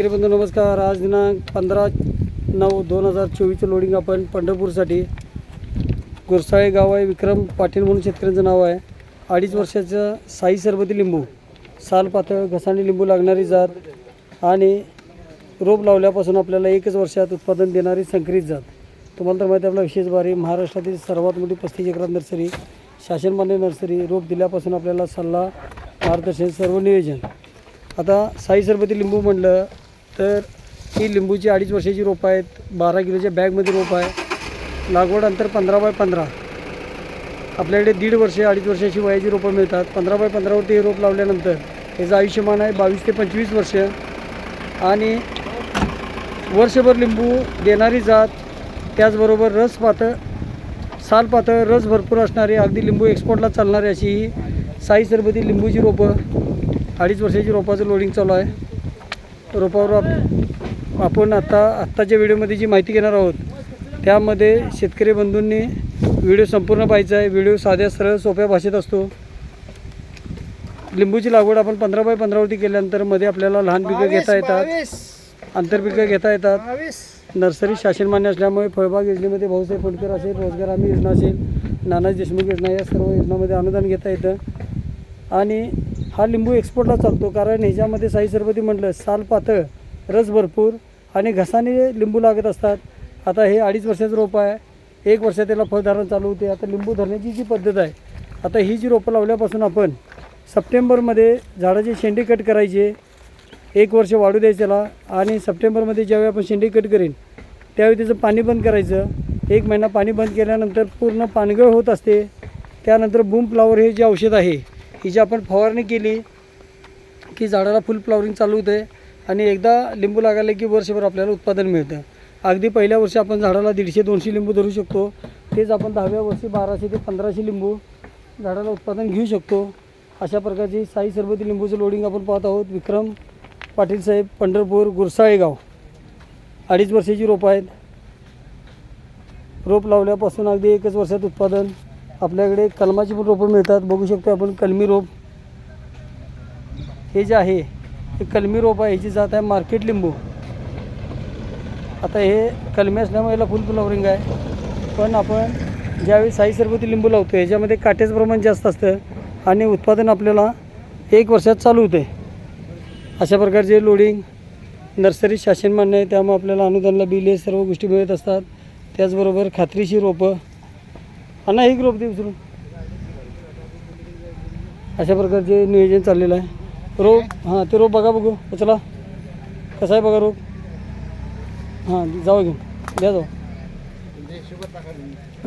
बंधू नमस्कार. आज दिनांक पंधरा नऊ दोन हजार चोवीसचं लोडिंग आपण पंढरपूरसाठी गुरसाळे गाव आहे. विक्रम पाटील म्हणून शेतकऱ्यांचं नाव आहे. अडीच वर्षाचं साई सरबती लिंबू साल पातळ घसाणी लिंबू लागणारी जात आणि रोप लावल्यापासून आपल्याला एकच वर्षात उत्पादन देणारी संकरित जात. तुम्हाला तर माहिती आहे आपला विशेष बारी महाराष्ट्रातील सर्वात मोठी पस्तीस एकरात नर्सरी शासनमान्य नर्सरी रोप दिल्यापासून आपल्याला सल्ला मार्गदर्शन सर्व नियोजन. आता साई सरबती लिंबू म्हटलं तर ही लिंबूची अडीच वर्षाची रोपं आहेत बारा किलोच्या बॅगमध्ये रोप आहे. लागवड अंतर पंधरा बाय पंधरा. आपल्याकडे दीड वर्षे अडीच वर्षाची वयाची रोपं मिळतात. पंधरा बाय पंधरावरती हे रोप लावल्यानंतर त्याचं आयुष्यमान आहे बावीस ते पंचवीस वर्ष. आणि वर्षभर लिंबू देणारी जात त्याचबरोबर रस पातळ साल पातळ रस भरपूर असणारी अगदी लिंबू एक्सपोर्टला चालणारी अशी ही साई सरबती लिंबूची रोपं. अडीच वर्षाची रोपाचं लोडिंग चालू आहे. रोपावर आप आपण आता आत्ताच्या व्हिडिओमध्ये जी माहिती घेणार आहोत त्यामध्ये शेतकरी बंधूंनी व्हिडिओ संपूर्ण पाहायचा आहे. व्हिडिओ साध्या सरळ सोप्या भाषेत असतो. लिंबूची लागवड आपण पंधरा बाय पंधरावरती केल्यानंतरमध्ये आपल्याला लहान पिकं घेता येतात. आंतरपिकं घेता येतात. नर्सरी शासनमान्य असल्यामुळे फळबाग योजनेमध्ये भाऊसाहेब फडकर असेल रोजगार हमी योजना असेल नानाजी देशमुख योजना या सर्व योजनामध्ये अनुदान घेता येतं. आणि हा लिंबू एक्सपोर्टला चालतो. कारण ह्याच्यामध्ये साई सरबती म्हटलं साल पातळ रस भरपूर आणि घसाने लिंबू लागत असतात. आता हे अडीच वर्षाचं रोप आहे. एक वर्ष त्याला फळधारण चालू होते. आता लिंबू धरण्याची जी पद्धत आहे आता ही जी रोपं लावल्यापासून आपण सप्टेंबरमध्ये झाडाचे शेंडे कट करायचे. एक वर्ष वाढू द्यायचं त्याला आणि सप्टेंबरमध्ये ज्यावेळी आपण शेंडे कट करेन त्यावेळी त्याचं पाणी बंद करायचं. एक महिना पाणी बंद केल्यानंतर पूर्ण पानगळ होत असते. त्यानंतर बूम फ्लावर हे जे औषध आहे ही जी आपण फवारणी केली की झाडाला फुल फ्लॉवरिंग चालू होते आणि एकदा लिंबू लागायला की वर्षभर आपल्याला उत्पादन मिळतं. अगदी पहिल्या वर्षी आपण झाडाला दीडशे दोनशे लिंबू धरू शकतो. तेच आपण दहाव्या वर्षी बाराशे ते पंधराशे लिंबू झाडाला उत्पादन घेऊ शकतो. अशा प्रकारची साई सरबती लिंबूचं लोडिंग आपण पाहत आहोत. विक्रम पाटील साहेब पंढरपूर गुरसाळेगाव. अडीच वर्षाची रोपं आहेत. रोप लावल्यापासून अगदी एकच वर्षात उत्पादन आपल्याकडे कलमाची पण रोपं मिळतात. बघू शकतो आपण कलमी रोप. हे जे आहे हे कलमी रोप आहे ह्याची जात आहे मार्केट लिंबू. आता हे कलमी असल्यामुळे याला फुल फ्लॉवरिंग आहे. पण आपण ज्यावेळी साई सरबती लिंबू लावतो ह्याच्यामध्ये काट्याचं प्रमाण जास्त असतं आणि उत्पादन आपल्याला एक वर्षात चालू होते अशा प्रकारचे लोडिंग नर्सरी शासन मान्य आहे त्यामुळे आपल्याला अनुदानला बिल हे सर्व गोष्टी मिळत असतात. त्याचबरोबर खात्रीशी रोपं नाही एक रोप दे उचलून. अशा प्रकारचे नियोजन चाललेलं आहे. रोप हां ते रोप बघा बघू. उचला. कसं आहे बघा रोप? हां जाऊ घेऊन. द्या जाऊ.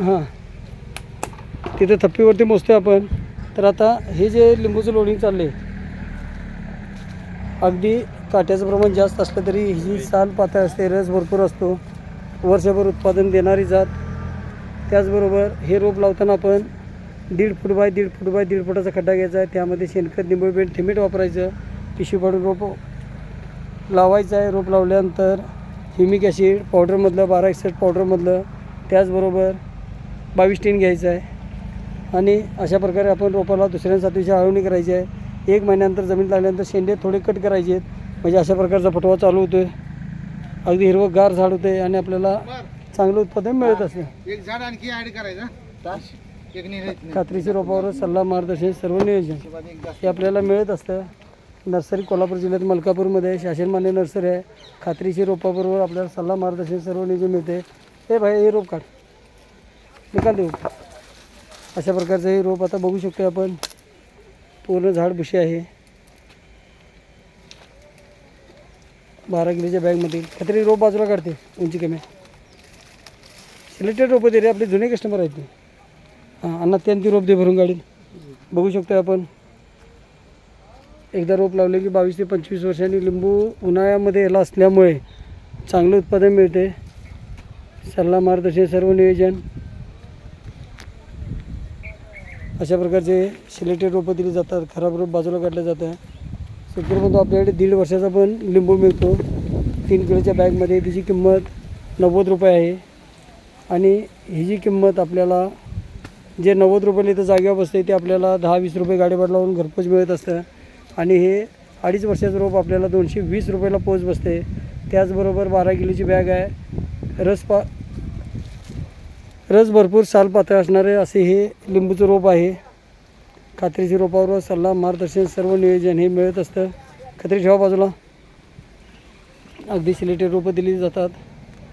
हां. तिथे थप्पीवरती मोजतोय आपण. तर आता हे जे लिंबूचं लोडिंग आहे अगदी काट्याचं प्रमाण जास्त असलं तरी ही साल पातळ असते रस भरपूर असतो. वर्षभर उत्पादन देणारी जात. त्याचबरोबर हे रोप लावताना आपण दीड फूट बाय दीड फूट बाय दीड फुटाचा खड्डा घ्यायचा आहे. त्यामध्ये शेणखत निंबू पेंट वापरायचं. पिशवी पाडून रोप लावायचं आहे. रोप लावल्यानंतर ह्युमिक ॲसिड पावडरमधलं बारा एक्सेट पावडरमधलं त्याचबरोबर बावीस टीन घ्यायचं आहे. आणि अशा प्रकारे आपण रोपाला दुसऱ्यांचा सातवीची आळवणी करायची आहे. एक महिन्यानंतर जमीन लागल्यानंतर शेंडे थोडे कट करायचे आहेत म्हणजे अशा प्रकारचा फटवा चालू होतो आहे अगदी हिरवं गार झाड होते आणि आपल्याला चांगलं उत्पादन मिळत असते एक झाड आणखी ऍड करायचं खात्रीशीर रोपावर सल्ला मार्गदर्शन सर्व नियोजन. हे आपल्याला मिळत असतं. नर्सरी कोल्हापूर जिल्ह्यात मलकापूरमध्ये शासनमान्य नर्सरी आहे. खात्रीशीर रोपाबरोबर आपल्याला सल्ला मार्गदर्शन सर्व नियोजन मिळते. हे भाई हे रोप काढ. निकाल देऊ. अशा प्रकारचं हे रोप आता बघू शकतो आपण. पूर्ण झाड बुशी आहे. बारा किलोच्या बॅगमध्ये खत्री रोप बाजूला काढते उंची कमी. लेटेड रोपं दे रे आपले जुने कस्टमर आहेत ते. हां अण्णा त्यांची रोप दे भरून गाडी बघू शकतो आपण. एकदा रोप लावले की बावीस ते पंचवीस वर्षांनी लिंबू उन्हाळ्यामध्ये याला असल्यामुळे चांगलं उत्पादन मिळते. सल्ला मार्गदर्शन सर्व नियोजन. अशा प्रकारचे सिलेक्टेड रोपं दिली जातात. खराब रोप बाजूला काढलं जातं शेतकरी आपल्याकडे दीड वर्षाचा पण लिंबू मिळतो. तीन किलोच्या बॅगमध्ये तिची किंमत नव्वद रुपये आहे. आणि ही जी किंमत आपल्याला जे नव्वद रुपयाला इथं जागेवर बसते ते आपल्याला दहा वीस रुपये गाडीवर लावून घरपोच मिळत असतं. आणि हे अडीच वर्षाचं रोप आपल्याला दोनशे वीस रुपयाला पोच बसते. त्याचबरोबर बारा किलोची बॅग आहे. रस पा रस भरपूर साल पातळ असणारे असे हे लिंबूचं रोप आहे. खात्रीच्या रोपावर सल्ला मार्गदर्शन सर्व नियोजन हे मिळत असतं. खात्री ठेवा बाजूला. अगदी सिलेक्टेड रोपं दिली जातात.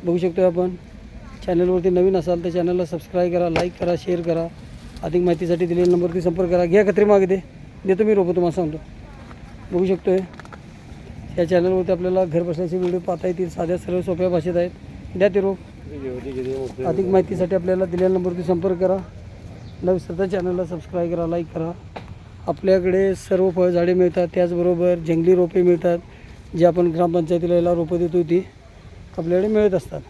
बघू शकतो आपण. चॅनलवरती नवीन असाल तर चॅनलला सबस्क्राईब करा लाईक करा शेअर करा. अधिक माहितीसाठी दिलेल्या नंबरवरती संपर्क करा. घ्या खात्री मागे दे. देतो मी रोपं तुम्हाला सांगतो. बघू शकतो आहे या चॅनलवरती आपल्याला घर बसल्याचे व्हिडिओ पाहता येतील. साध्या सर्व सोप्या भाषेत आहेत. द्या ते रोप अधिक माहितीसाठी आपल्याला दिलेल्या नंबरवरती संपर्क करा. न विसरता चॅनलला सबस्क्राईब करा लाईक करा. आपल्याकडे सर्व फळझाडे मिळतात. त्याचबरोबर जंगली रोपे मिळतात. जे आपण ग्रामपंचायतीला याला रोपं देतो ती आपल्याकडे मिळत असतात.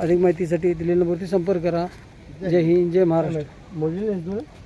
अधिक माहितीसाठी दिलेल्या नंबरवरती संपर्क करा. जय हिंद जय महाराष्ट्र.